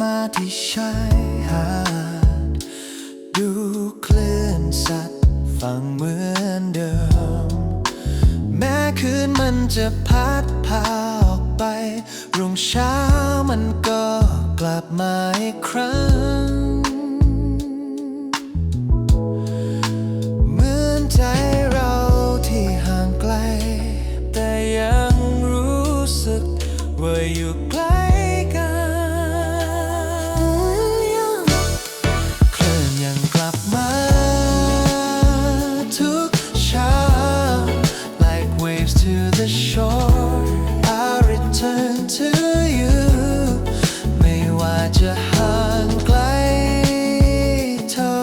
มาที่ชายหาด ดูคลื่นสัตว์ฟังเหมือนเดิม แม้คืนมันจะพัดพาออกไป รุ่งเช้ามันก็กลับมาอีกครั้ง to you ไม่ว่าจะห่างไกลเท่า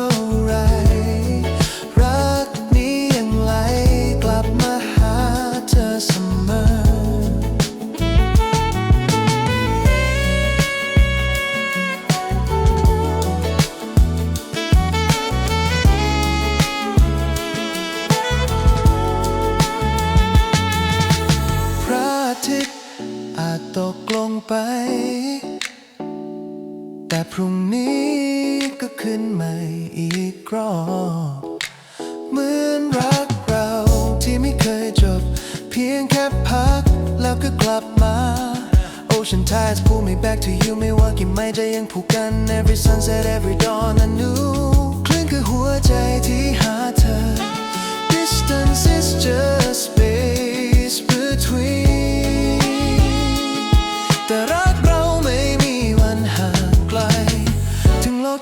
ไร รักนี้ยังไหลกลับมาหาเธอเสมอพระอาทิ ตกลงไป แต่พรุ่งนี้ก็ขึ้นใหม่อีกรอบเหมือนรักเราที่ไม่เคยจบ เพียงแค่พักแล้วก็กลับมา Ocean tides pull me back to you ไม่ว่ากี่ไม้จะยังผูกกัน Every sunset every dawn I knew คลื่นคือหัวใจที่หาเธอ Distance is just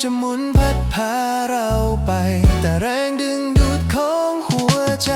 จะหมุนพัดพาเราไป แต่แรงดึงดูดของหัวใจ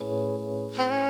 Huh?